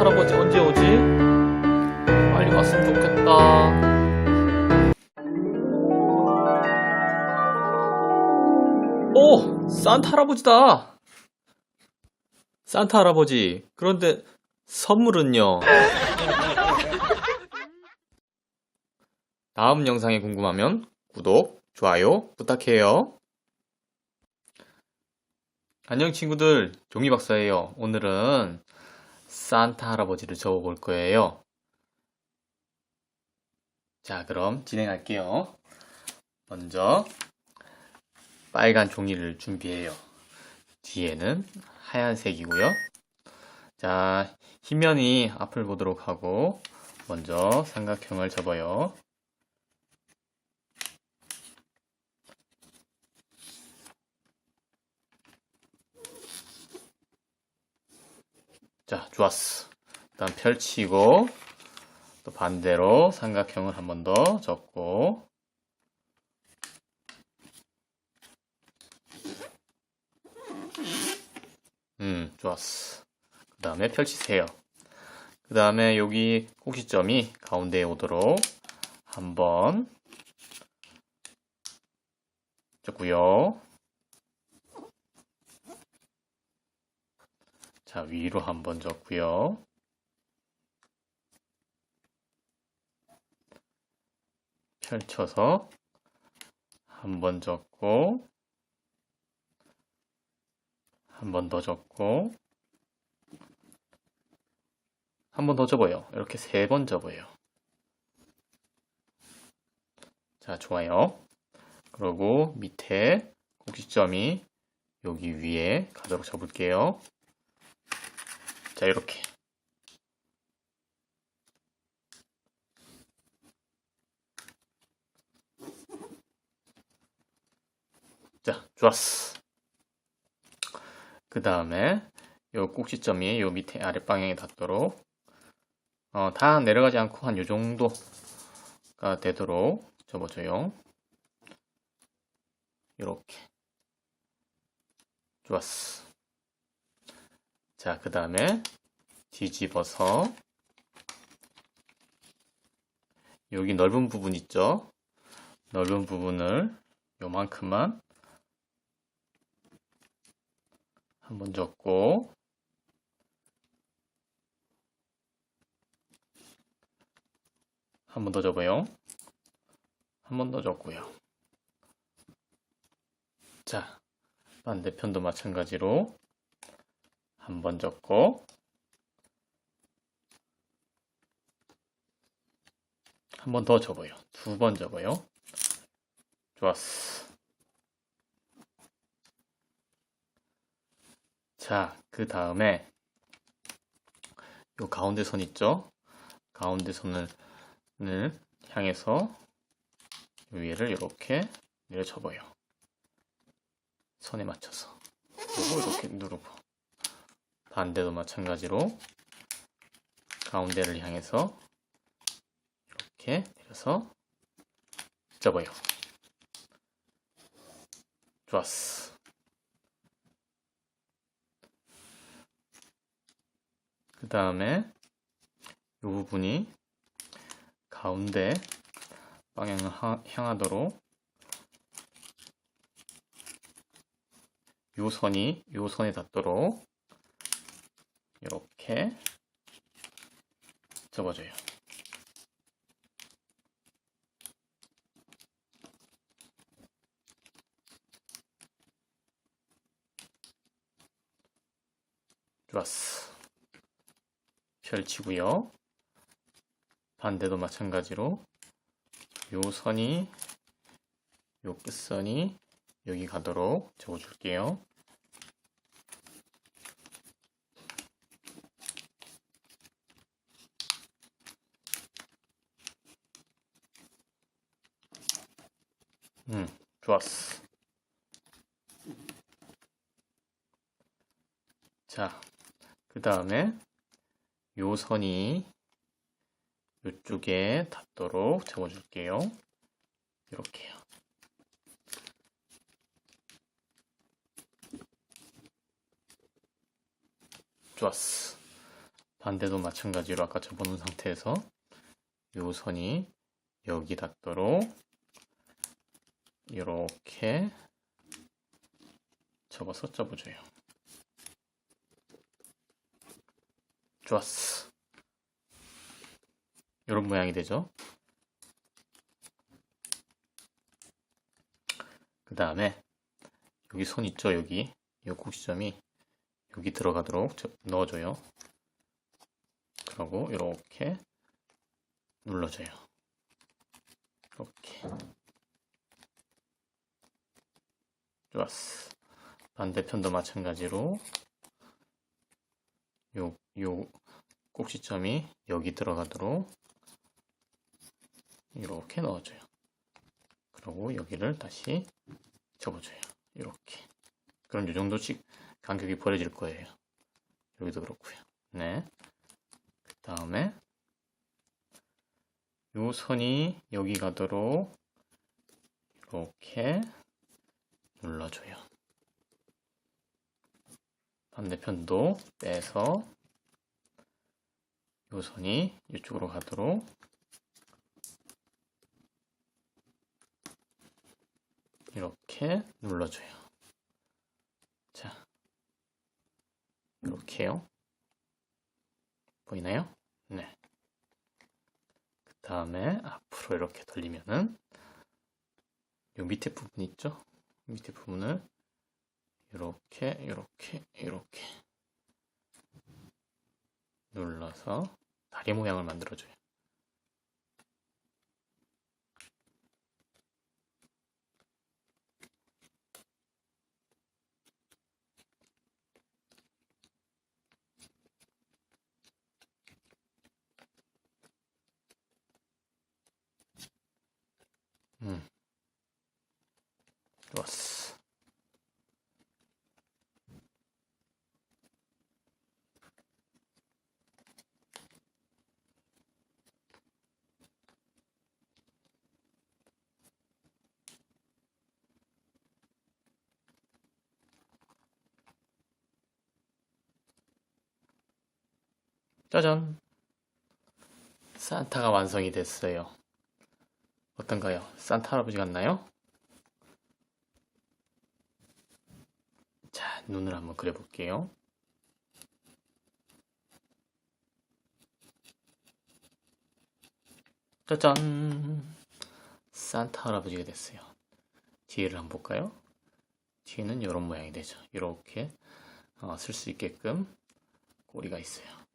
할아버지 언제 오지? 빨리 왔으면 좋겠다. 오! 산타 할아버지다! 산타 할아버지, 그런데 선물은요? 다음 영상이 궁금하면 구독, 좋아요 부탁해요. 안녕 친구들, 종이 박사예요. 오늘은 산타 할아버지를 적어 볼 거예요. 자, 그럼 진행할게요. 먼저 빨간 종이를 준비해요. 뒤에는 하얀색이고요. 자, 흰면이 앞을 보도록 하고 먼저 삼각형을 접어요. 자, 좋았어. 일단 펼치고 또 반대로 삼각형을 한 번 더 접고 음, 좋았어. 그 다음에 펼치세요. 그 다음에 여기 꼭지점이 가운데에 오도록 한번 접고요. 자, 위로 한번 접고요. 펼쳐서 한번 접고 한 번더 접고 한 번 더 접어요. 이렇게 세 번 접어요. 자, 좋아요. 그리고 밑에 꼭지점이 여기 위에 가도록 접을게요. 자, 이렇게. 자, 좋았어. 그 다음에 요 꼭지점이 요 밑에 아랫방향에 닿도록 어, 다 내려가지 않고 한 요 정도가 되도록 접어줘요. 이렇게 좋았어. 자, 그 다음에 뒤집어서 여기 넓은 부분 있죠? 넓은 부분을 요만큼만 한번 접고 한 번 더 접어요. 한 번 더 접고요. 자, 반대편도 마찬가지로 한 번 접고 한 번 더 접어요. 두 번 접어요. 좋았어. 자, 그 다음에 요 가운데 선 있죠? 가운데 선을 을 향해서 위에를 이렇게 내려 접어요. 선에 맞춰서 이렇게 누르고 반대도 마찬가지로 가운데를 향해서 이렇게 내려서 접어요. 좋았어. 그 다음에 이 부분이 가운데 방향을 하- 향하도록 요 선이 요 선에 닿도록 이렇게 접어줘요. 좋았어. 펼치고요. 반대도 마찬가지로 요 선이 요 끝선이 여기 가도록 접어줄게요. 음, 좋았어. 자, 그 다음에 요 선이 이쪽에 닿도록 접어줄게요. 이렇게요. 좋았어. 반대도 마찬가지로 아까 접어놓은 상태에서 요 선이 여기 닿도록 이렇게 접어서 접어줘요. 좋았어. 이런 모양이 되죠. 그 다음에 여기 손 있죠? 여기. 이 꼭지점이 여기 들어가도록 저- 넣어줘요. 그러고 이렇게 눌러줘요. 이렇게. 좋았어. 반대편도 마찬가지로 요, 요 꼭지점이 여기 들어가도록 이렇게 넣어줘요 그리고 여기를 다시 접어줘요. 이렇게. 그럼 이 정도씩 간격이 벌어질 거예요. 여기도 그렇고요. 네. 그 다음에 요 선이 여기 가도록 이렇게 눌러줘요. 반대편도 빼서 요 선이 이쪽으로 가도록 이렇게 눌러줘요. 자, 이렇게요. 보이나요? 네. 그 다음에 앞으로 이렇게 돌리면은 요 밑에 부분 있죠? 밑에 부분을 이렇게, 이렇게, 이렇게 눌러서 다리 모양을 만들어줘요. 음. 좋았어. 짜잔! 산타가 완성이 됐어요. 어떤가요? 산타 할아버지 같나요? 자, 눈을 한번 그려볼게요. 짜잔! 산타 할아버지가 됐어요. 뒤를 한번 볼까요? 뒤는 이런 모양이 되죠. 이렇게 어, 쓸수 있게끔 꼬리가 있어요.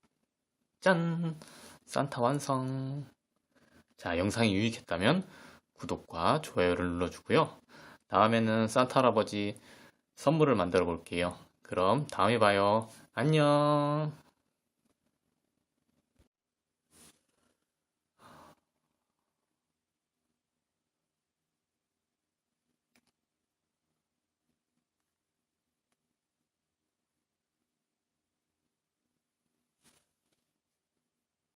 짠! 산타 완성! 자, 영상이 유익했다면 구독과 좋아요를 눌러주고요. 다음에는 산타 할아버지 선물을 만들어 볼게요. 그럼 다음에 봐요. 안녕!